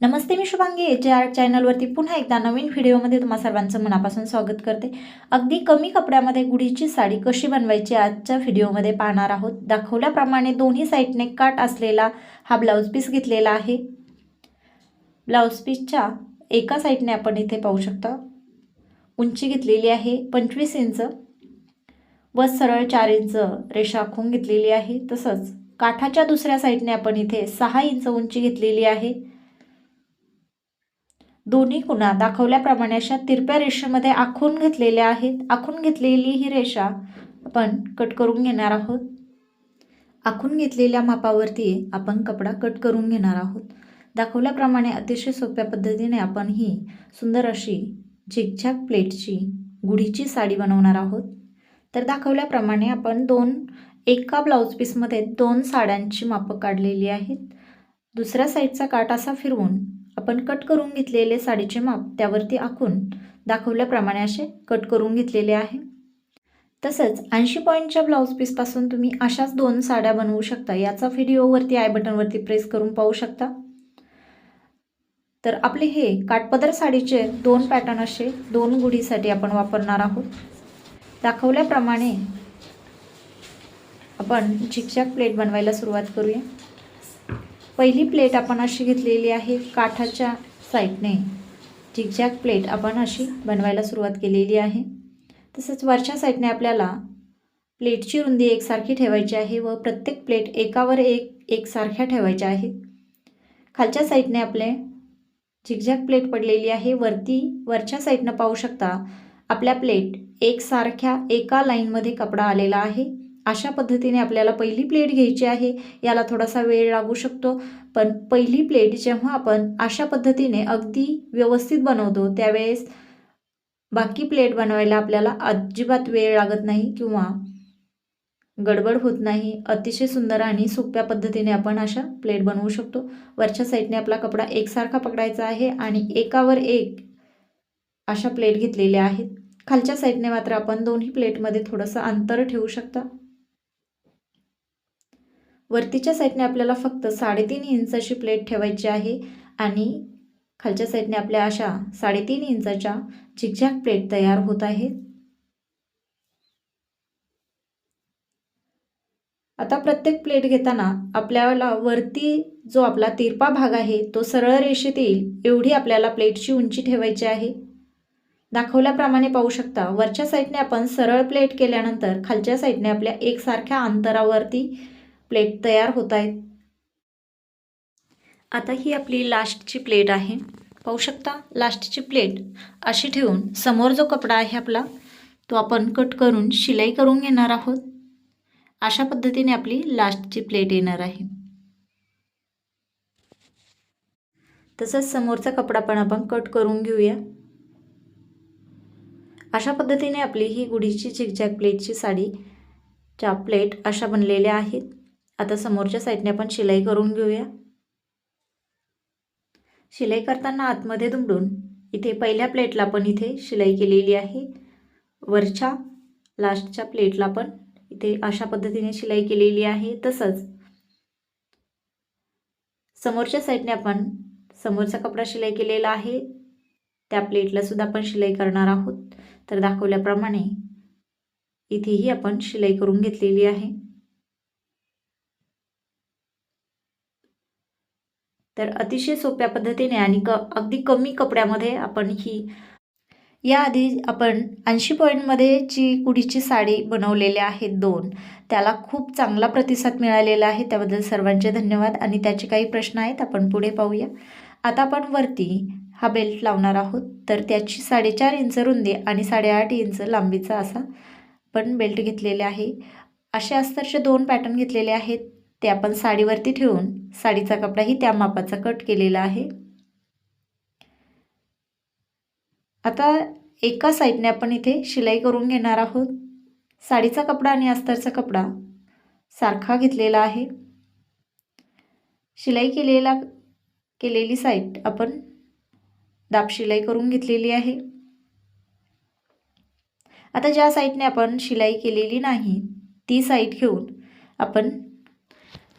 नमस्ते मी Shubhangi H R चॅनलवरती पुन्हा एकदा नवीन व्हिडिओमध्ये तुम्हा सर्वांचं मनापासून स्वागत करते. अगदी कमी कपड्यामध्ये गुढीची साडी कशी बनवायची आजच्या व्हिडिओमध्ये पाहणार आहोत. दाखवल्याप्रमाणे दोन्ही साईडने काट असलेला हा ब्लाऊज पीस घेतलेला आहे. ब्लाऊज पीसच्या एका साईडने आपण इथे पाहू शकता. उंची घेतलेली आहे पंचवीस इंच व सरळ चार इंच रेषा आखून घेतलेली आहे. तसंच काठाच्या दुसऱ्या साईडने आपण इथे सहा इंच उंची घेतलेली आहे. दोन्ही खुणा दाखवल्याप्रमाणे अशा तिरप्या रेषेमध्ये आखून घेतलेल्या आहेत. आखून घेतलेली ही रेषा आपण कट करून घेणार आहोत. आखून घेतलेल्या मापावरती आपण कपडा कट करून घेणार आहोत. दाखवल्याप्रमाणे अतिशय सोप्या पद्धतीने आपण ही सुंदर अशी झिकझॅक प्लेटची गुढीची साडी बनवणार आहोत. तर दाखवल्याप्रमाणे आपण दोन एका ब्लाऊज पीसमध्ये दोन साड्यांची मापं काढलेली आहेत. दुसऱ्या साईडचा काट असा फिरवून आपण कट करून घेतलेले साडीचे माप त्यावरती आखून दाखवल्याप्रमाणे असे कट करून घेतलेले आहे. तसंच ऐंशी पॉईंटच्या ब्लाऊज पीसपासून तुम्ही अशाच दोन साड्या बनवू शकता. याचा व्हिडिओवरती आय बटनवरती प्रेस करून पाहू शकता. तर आपले हे काटपदर साडीचे दोन पॅटर्न असे दोन गुढीसाठी आपण वापरणार आहोत. दाखवल्याप्रमाणे आपण झिकझॅक प्लेट बनवायला सुरुवात करूया. पहिली प्लेट आपण अशी घेतलेली आहे काठाच्या साईडने. झिकझॅक प्लेट आपण अशी बनवायला सुरुवात केलेली आहे. तसंच वरच्या साईडने आपल्याला प्लेटची रुंदी एकसारखी ठेवायची आहे व प्रत्येक प्लेट एकावर एक एकसारख्या ठेवायच्या आहेत. खालच्या साईडने आपले झिकझॅक प्लेट पडलेली आहे. वरती वरच्या साईडनं पाहू शकता आपल्या प्लेट एकसारख्या एका लाईनमध्ये कपडा आलेला आहे. अशा पद्धतीने आपल्याला पहिली प्लेट घ्यायची आहे. याला थोडासा वेळ लागू शकतो. पण पहिली प्लेट जेव्हा आपण अशा पद्धतीने अगदी व्यवस्थित बनवतो त्यावेळेस बाकी प्लेट बनवायला आपल्याला अजिबात वेळ लागत नाही किंवा गडबड होत नाही. अतिशय सुंदर आणि सोप्या पद्धतीने आपण अशा प्लेट बनवू शकतो. वरच्या साईडने आपला कपडा एकसारखा पकडायचा आहे आणि एकावर एक अशा प्लेट घेतलेल्या आहेत. खालच्या साईडने मात्र आपण दोन्ही प्लेटमध्ये थोडंसं अंतर ठेवू शकता. वरतीच्या साईडने आपल्याला फक्त साडेतीन इंच अशी प्लेट ठेवायची आहे आणि खालच्या साईडने आपल्या अशा साडेतीन इंचाच्या झिकझॅक प्लेट तयार होत आहेत. आता प्रत्येक प्लेट घेताना आपल्याला वरती जो आपला तिरपा भाग आहे तो सरळ रेषेत येईल एवढी आपल्याला प्लेटची उंची ठेवायची आहे. दाखवल्याप्रमाणे पाहू शकता वरच्या साईडने आपण सरळ प्लेट केल्यानंतर खालच्या साईडने आपल्या एकसारख्या अंतरावरती प्लेट तयार होत आहेत. आता ही आपली लास्टची प्लेट आहे. पाहू शकता लास्टची प्लेट अशी ठेवून समोर जो कपडा आहे आपला तो आपण कट करून शिलाई करून घेणार आहोत. अशा पद्धतीने आपली लास्टची प्लेट येणार आहे. तसंच समोरचा कपडा पण आपण कट करून घेऊया. अशा पद्धतीने आपली ही गुढीची झिकझॅक प्लेटची साडी च्या प्लेट अशा बनलेल्या आहेत. आता समोरच्या साईडने आपण शिलाई करून घेऊया. शिलाई करताना आतमध्ये दुमडून इथे पहिल्या प्लेटला पण इथे शिलाई केलेली आहे. वरच्या लास्टच्या प्लेटला पण इथे अशा पद्धतीने शिलाई केलेली आहे. तसंच समोरच्या साईडने आपण समोरचा कपडा शिलाई केलेला आहे. त्या प्लेटला सुद्धा आपण शिलाई करणार आहोत. तर दाखवल्याप्रमाणे इथेही आपण शिलाई करून घेतलेली आहे. तर अतिशय सोप्या पद्धतीने आणि क अगदी कमी कपड्यामध्ये आपण ही याआधी आपण ऐंशी पॉईंटमध्ये जी कुडीची साडी बनवलेल्या आहेत दोन त्याला खूप चांगला प्रतिसाद मिळालेला आहे. त्याबद्दल सर्वांचे धन्यवाद आणि त्याचे काही प्रश्न आहेत आपण पुढे पाहूया. आता आपण वरती हा बेल्ट लावणार आहोत. तर त्याची साडेचार इंच रुंदी आणि साडेआठ इंच लांबीचा असा पण बेल्ट घेतलेले आहे. असे अस्तरचे दोन पॅटर्न घेतलेले आहेत. ते आपण साडीवरती ठेवून साडीचा कपडाही त्या मापाचा कट केलेला आहे. आता एका साईडने आपण इथे शिलाई करून घेणार आहोत. साडीचा कपडा आणि अस्तरचा कपडा सारखा घेतलेला आहे. शिलाई केलेला केलेली साईड आपण दाब शिलाई करून घेतलेली आहे. आता ज्या साईडने आपण शिलाई केलेली नाही ती साईड घेऊन आपण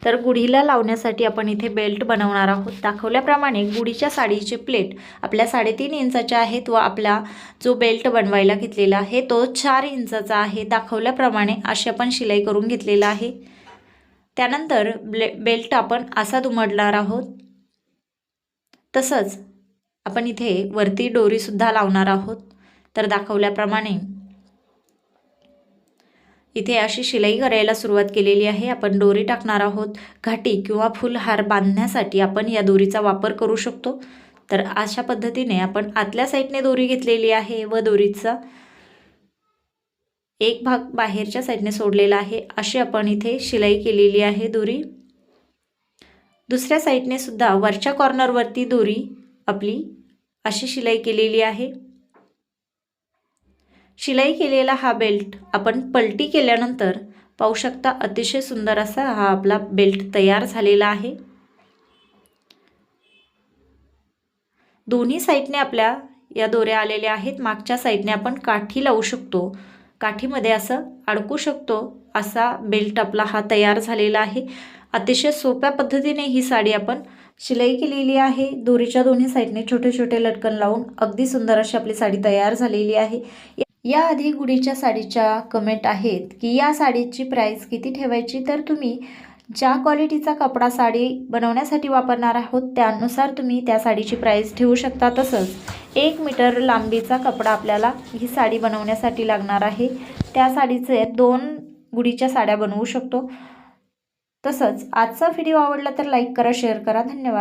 तर गुढीला लावण्यासाठी आपण इथे बेल्ट बनवणार आहोत. दाखवल्याप्रमाणे गुढीच्या साडीचे प्लेट आपल्या साडेतीन इंचाच्या आहेत व आपला जो बेल्ट बनवायला घेतलेला आहे तो चार इंचाचा आहे. दाखवल्याप्रमाणे अशी आपण शिलाई करून घेतलेला आहे. त्यानंतर ब्ले बेल्ट आपण असा दुमडणार आहोत. तसंच आपण इथे वरती डोरीसुद्धा लावणार आहोत. तर दाखवल्याप्रमाणे इथे अशी शिलाई करायला सुरुवात केलेली आहे. आपण दोरी टाकणार आहोत. घाटी किंवा फुलहार बांधण्यासाठी आपण या दोरीचा वापर करू शकतो. तर अशा पद्धतीने आपण आतल्या साईडने दोरी घेतलेली आहे व दोरीचा एक भाग बाहेरच्या साईडने सोडलेला आहे. अशी आपण इथे शिलाई केलेली आहे दोरी. दुसऱ्या साईडने सुद्धा वरच्या कॉर्नरवरती दोरी आपली अशी शिलाई केलेली आहे. शिलाई केलेला हा बेल्ट आपण पलटी केल्यानंतर पाहू शकता अतिशय सुंदर असा हा आपला बेल्ट तयार झालेला आहे. दोन्ही साईडने आपल्या या दोऱ्या आलेल्या आहेत. मागच्या साईडने आपण काठी लावू शकतो. काठीमध्ये असं अडकू शकतो असा बेल्ट आपला हा तयार झालेला आहे. अतिशय सोप्या पद्धतीने ही साडी आपण शिलाई केलेली आहे. दोरीच्या दोन्ही साईडने छोटे छोटे लटकन लावून अगदी सुंदर अशी आपली साडी तयार झालेली आहे. याआधी गुढीच्या साडीच्या कमेंट आहेत की या साडीची प्राईस किती ठेवायची? तर तुम्ही ज्या क्वालिटीचा कपडा साडी बनवण्यासाठी वापरणार आहोत त्यानुसार तुम्ही त्या साडीची प्राईस ठेवू शकता तसंच. एक मीटर लांबीचा कपडा आपल्याला ही साडी बनवण्यासाठी लागणार आहे. त्या साडीचे दोन गुढीच्या साड्या बनवू शकतो. तसंच आजचा व्हिडिओ आवडला तर लाईक करा शेअर करा. धन्यवाद.